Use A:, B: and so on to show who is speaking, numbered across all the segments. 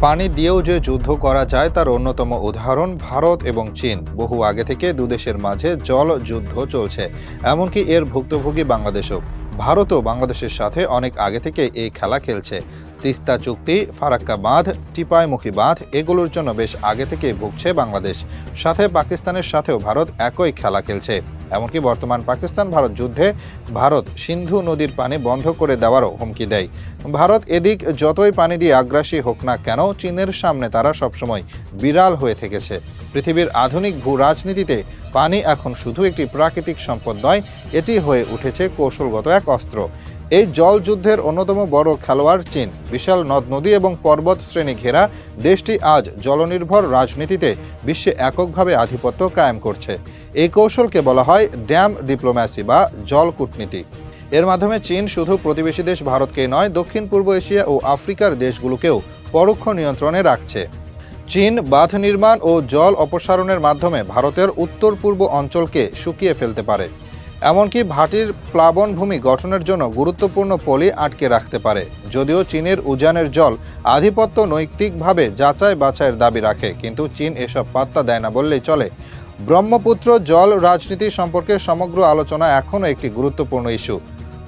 A: পানি দিয়েও যে যুদ্ধ করা যায় তার অন্যতম উদাহরণ ভারত এবং চীন। বহু আগে থেকে দুদেশের মাঝে জল যুদ্ধ চলছে। এমনকি এর ভুক্তভোগী বাংলাদেশও। ভারতও বাংলাদেশের সাথে অনেক আগে থেকে এই খেলা খেলছে। তিস্তা চুক্তি ফারাক্কা বাঁধ টিপাইমুখী বাঁধ এগুলোর জন্য বেশ আগে থেকেই ভুগছে বাংলাদেশ। সাথে পাকিস্তানের সাথেও ভারত একই খেলা খেলছে। এমনকি বর্তমান পাকিস্তান ভারত যুদ্ধে ভারত সিন্ধু নদীর পানি বন্ধ করে দেওয়ারও হুমকি দেয়। ভারত এদিক যতই পানি দিয়ে আগ্রাসী হোক না কেন, চীনের সামনে তারা সবসময় বিড়াল হয়ে থেকেছে। পৃথিবীর আধুনিক ভূ রাজনীতিতে পানি এখন শুধু একটি প্রাকৃতিক সম্পদ নয়, এটি হয়ে উঠেছে কৌশলগত এক অস্ত্র। এই জল যুদ্ধের অন্যতম বড় খেলোয়াড় চীন। বিশাল নদ নদী এবং পর্বত শ্রেণি ঘেরা দেশটি আজ জলনির্ভর রাজনীতিতে বিশ্বে এককভাবে আধিপত্য কায়েম করছে। এই কৌশলকে বলা হয় ড্যাম ডিপ্লোম্যাসি বা জল কূটনীতি। এর মাধ্যমে চীন শুধু প্রতিবেশী দেশ ভারতকে নয়, দক্ষিণ পূর্ব এশিয়া ও আফ্রিকার দেশগুলোকেও পরোক্ষ নিয়ন্ত্রণে রাখছে। চীন বাঁধ নির্মাণ ও জল অপসারণের মাধ্যমে ভারতের উত্তর পূর্ব অঞ্চলকে শুকিয়ে ফেলতে পারে। এমনকি ভাটির প্লাবনভূমি গঠনের জন্য গুরুত্বপূর্ণ পলি আটকে রাখতে পারে, যদিও চীনের উজানের জল আধিপত্য নৈতিকভাবে যাচাই বাছাইয়ের দাবি রাখে, কিন্তু চীন এসব পাত্তা দেয় না বললেই চলে। ব্রহ্মপুত্র জল রাজনীতি সম্পর্কে সমগ্র আলোচনা এখনও একটি গুরুত্বপূর্ণ ইস্যু।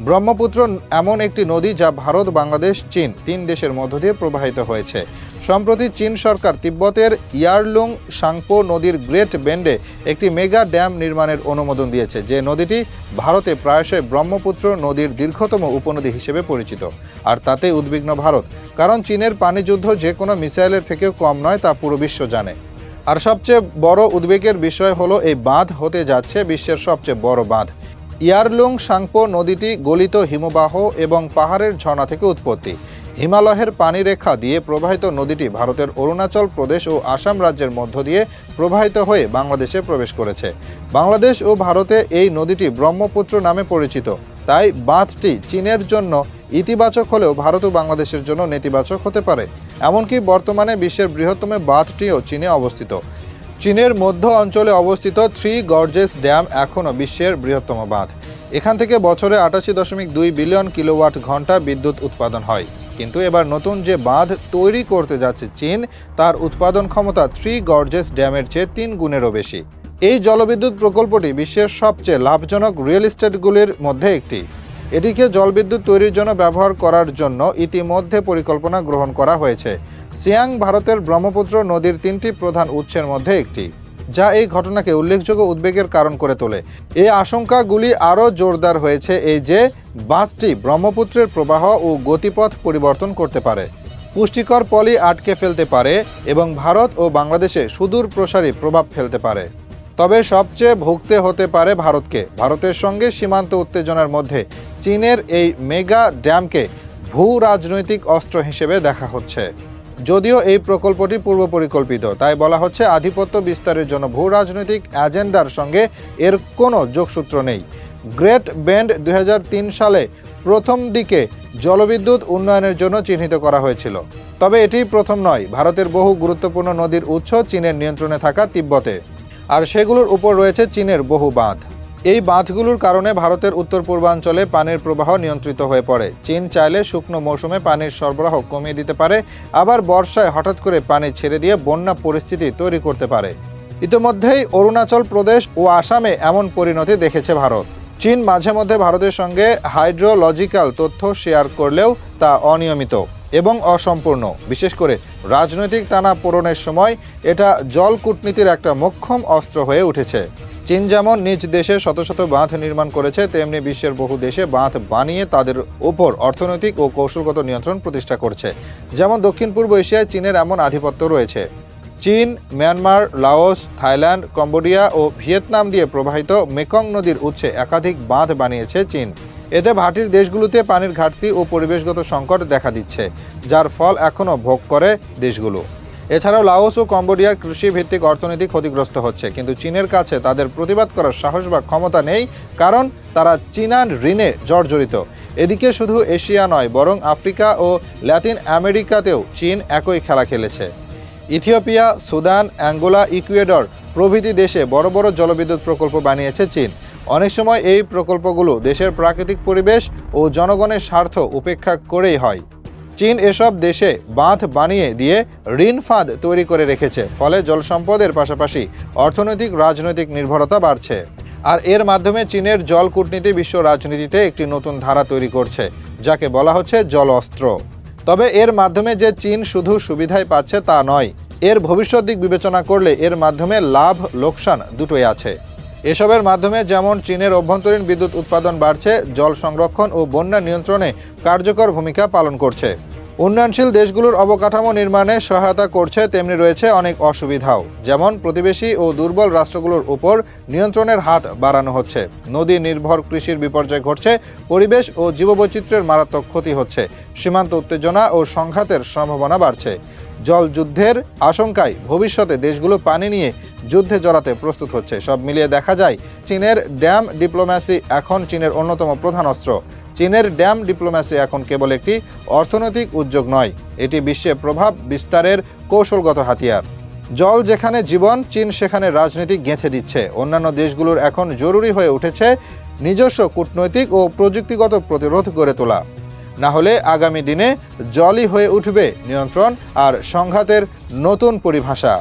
A: ব্রহ্মপুত্র এমন একটি নদী যা ভারত, বাংলাদেশ, চীন তিন দেশের মধ্য দিয়ে প্রবাহিত হয়েছে। সম্প্রতি চীন সরকার তিব্বতের ইয়ারলুং সাংপো নদীর গ্রেট বেন্ডে একটি মেগা ড্যাম নির্মাণের অনুমোদন দিয়েছে, যে নদীটি ভারতে প্রায়শই ব্রহ্মপুত্র নদীর দীর্ঘতম উপনদী হিসেবে পরিচিত। আর তাতে উদ্বিগ্ন ভারত, কারণ চীনের পানিযুদ্ধ যে কোনো মিসাইলের থেকেও কম নয় তা পুরো বিশ্ব জানে। আর সবচেয়ে বড় উদ্বেগের বিষয় হলো, এই বাঁধ হতে যাচ্ছে বিশ্বের সবচেয়ে বড় বাঁধ। ইয়ারলুং সাংপো নদীটি গলিত হিমবাহ এবং পাহাড়ের ঝর্ণা থেকে উৎপত্তি। হিমালয়ের পানিরেখা দিয়ে প্রবাহিত নদীটি ভারতের অরুণাচল প্রদেশ ও আসাম রাজ্যের মধ্য দিয়ে প্রবাহিত হয়ে বাংলাদেশে প্রবেশ করেছে। বাংলাদেশ ও ভারতে এই নদীটি ব্রহ্মপুত্র নামে পরিচিত। তাই বাঁধটি চীনের জন্য ইতিবাচক হলেও ভারত ও বাংলাদেশের জন্য নেতিবাচক হতে পারে। এমনকি বর্তমানে বিশ্বের বৃহত্তম বাঁধটিও চীনে অবস্থিত। চীনের মধ্য অঞ্চলে অবস্থিত থ্রি গর্জেস ড্যাম এখনও বিশ্বের বৃহত্তম বাঁধ। এখান থেকে বছরে আটাশি দশমিক দুই বিলিয়ন কিলোওয়াট ঘণ্টা বিদ্যুৎ উৎপাদন হয়। কিন্তু এবার নতুন যে বাঁধ তৈরি করতে যাচ্ছে চীন, তার উৎপাদন ক্ষমতা থ্রি গর্জেস ড্যামের চেয়ে তিন গুণেরও বেশি। এই জলবিদ্যুৎ প্রকল্পটি বিশ্বের সবচেয়ে লাভজনক রিয়েল এস্টেটগুলির মধ্যে একটি। এটিকে জলবিদ্যুৎ তৈরির জন্য ব্যবহার করার জন্য ইতিমধ্যে পরিকল্পনা গ্রহণ করা হয়েছে। সিয়াং ভারতের ব্রহ্মপুত্র নদীর তিনটি প্রধান উৎসের মধ্যে একটি। যা এই ঘটনাকে উল্লেখযোগ্য উদ্বেগের কারণ করে তোলে। এই আশঙ্কাগুলি আরও জোরদার হয়েছে এই যে, বাঁধটি ব্রহ্মপুত্রের প্রবাহ ও গতিপথ পরিবর্তন করতে পারে। পুষ্টিকর পলি আটকে ফেলতে পারে এবং ভারত ও বাংলাদেশে সুদূর প্রসারী প্রভাব ফেলতে পারে। তবে সবচেয়ে ভুগতে হতে পারে ভারতকে। ভারতের সঙ্গে সীমান্ত উত্তেজনার মধ্যে চীনের এই মেগা ড্যামকে ভূ রাজনৈতিক অস্ত্র হিসেবে দেখা হচ্ছে। যদিও এই প্রকল্পটি পূর্ব পরিকল্পিত তাই বলা হচ্ছে আধিপত্য বিস্তারের জন্য ভূ রাজনৈতিক এজেন্ডার সঙ্গে এর কোনো যোগসূত্র নেই। গ্রেট বেন্ড দুই সালে প্রথম দিকে জলবিদ্যুৎ উন্নয়নের জন্য চিহ্নিত করা হয়েছিল। তবে এটি প্রথম নয়, ভারতের বহু গুরুত্বপূর্ণ নদীর উৎস চীনের নিয়ন্ত্রণে থাকা তিব্বতে। আর সেগুলোর উপর রয়েছে চীনের বহু বাঁধ। এই বাঁধগুলোর কারণে ভারতের উত্তর পূর্বাঞ্চলে পানির প্রবাহ নিয়ন্ত্রিত হয়ে পড়ে। চীন চাইলে শুকনো মৌসুমে পানির সরবরাহ কমিয়ে দিতে পারে, আবার বর্ষায় হঠাৎ করে পানি ছেড়ে দিয়ে বন্যা পরিস্থিতি তৈরি করতে পারে। ইতিমধ্যেই অরুণাচল প্রদেশ ও আসামে এমন পরিণতি দেখেছে ভারত। চীন মাঝে মধ্যে ভারতের সঙ্গে হাইড্রোলজিক্যাল তথ্য শেয়ার করলেও তা অনিয়মিত এবং অসম্পূর্ণ। বিশেষ করে রাজনৈতিক টানা পূরণের সময় এটা জল কূটনীতির একটা মোক্ষম অস্ত্র হয়ে উঠেছে। চীন যেমন নিজ দেশে শত শত বাঁধ নির্মাণ করেছে, তেমনি বিশ্বের বহু দেশে বাঁধ বানিয়ে তাদের উপর অর্থনৈতিক ও কৌশলগত নিয়ন্ত্রণ প্রতিষ্ঠা করছে। যেমন দক্ষিণ পূর্ব এশিয়ায় চীনের এমন আধিপত্য রয়েছে। চীন, মিয়ানমার, লাওস, থাইল্যান্ড, কম্বোডিয়া ও ভিয়েতনাম দিয়ে প্রবাহিত মেকং নদীর উৎসে একাধিক বাঁধ বানিয়েছে চীন। এতে ভাটির দেশগুলোতে পানির ঘাটতি ও পরিবেশগত সংকট দেখা দিচ্ছে, যার ফল এখনও ভোগ করে দেশগুলো। এছাড়াও লাওস ও কম্বোডিয়ার কৃষি ভিত্তিক অর্থনীতি ক্ষতিগ্রস্ত হচ্ছে, কিন্তু চীনের কাছে তাদের প্রতিবাদ করার সাহস বা ক্ষমতা নেই, কারণ তারা চীনান ঋণে জর্জরিত। এদিকে শুধু এশিয়া নয়, বরং আফ্রিকা ও ল্যাতিন আমেরিকাতেও চীন একই খেলা খেলেছে। ইথিওপিয়া, সুদান, অ্যাঙ্গোলা, ইকুয়েডর প্রভৃতি দেশে বড় বড় জলবিদ্যুৎ প্রকল্প বানিয়েছে চীন। অনেক সময় এই প্রকল্পগুলো দেশের প্রাকৃতিক পরিবেশ ও জনগণের স্বার্থ উপেক্ষা করেই হয়। চীন এসব দেশে বাঁধ বানিয়ে দিয়ে ঋণ ফাঁদ তৈরি করে রেখেছে, ফলে জল সম্পদের পাশাপাশি অর্থনৈতিক, রাজনৈতিক নির্ভরতা বাড়ছে। আর এর মাধ্যমে চীনের জল কূটনীতি বিশ্ব রাজনীতিতে একটি নতুন ধারা তৈরি করছে, যাকে বলা হচ্ছে জল অস্ত্র তবে এর মাধ্যমে যে চীন শুধু সুবিধাই পাচ্ছে তা নয়, এর ভবিষ্যৎ দিক বিবেচনা করলে এর মাধ্যমে লাভ, লোকসান দুটোই আছে। এসবের মাধ্যমে যেমন চীনের অভ্যন্তরীণ বিদ্যুৎ উৎপাদন বাড়ছে, জল সংরক্ষণ ও বন্যা নিয়ন্ত্রণে কার্যকর ভূমিকা পালন করছে। উন্নয়নশীল দেশগুলোর অবকাঠামো নির্মাণে সহায়তা করছে, তেমনি রয়েছে অনেক অসুবিধাও। যেমন, প্রতিবেশী ও দুর্বল রাষ্ট্রগুলোর উপর নিয়ন্ত্রণের হাত বাড়ানো হচ্ছে। নদী নির্ভর কৃষির বিপর্যয় ঘটছে, পরিবেশ ও জীববৈচিত্র্যের মারাত্মক ক্ষতি হচ্ছে। সীমান্ত উত্তেজনা ও সংঘাতের সম্ভাবনা বাড়ছে। জল যুদ্ধের আশঙ্কায় ভবিষ্যতে দেশগুলো পানি নিয়ে যুদ্ধে জড়াতে প্রস্তুত হচ্ছে। সব মিলিয়ে দেখা যায়, চীনের ড্যাম ডিপ্লোম্যাসি এখন চীনের অন্যতম প্রধান অস্ত্র। চীনের ড্যাম ডিপ্লোম্যাসি এখন কেবল একটি অর্থনৈতিক উদ্যোগ নয়, এটি বিশ্বে প্রভাব বিস্তারের কৌশলগত হাতিয়ার। জল যেখানে জীবন, চীন সেখানে রাজনীতি গেঁথে দিচ্ছে। অন্যান্য দেশগুলোর এখন জরুরি হয়ে উঠেছে নিজস্ব কূটনৈতিক ও প্রযুক্তিগত প্রতিরোধ গড়ে তোলা। না হলে আগামী দিনে জলই হয়ে উঠবে নিয়ন্ত্রণ আর সংঘাতের নতুন পরিভাষা।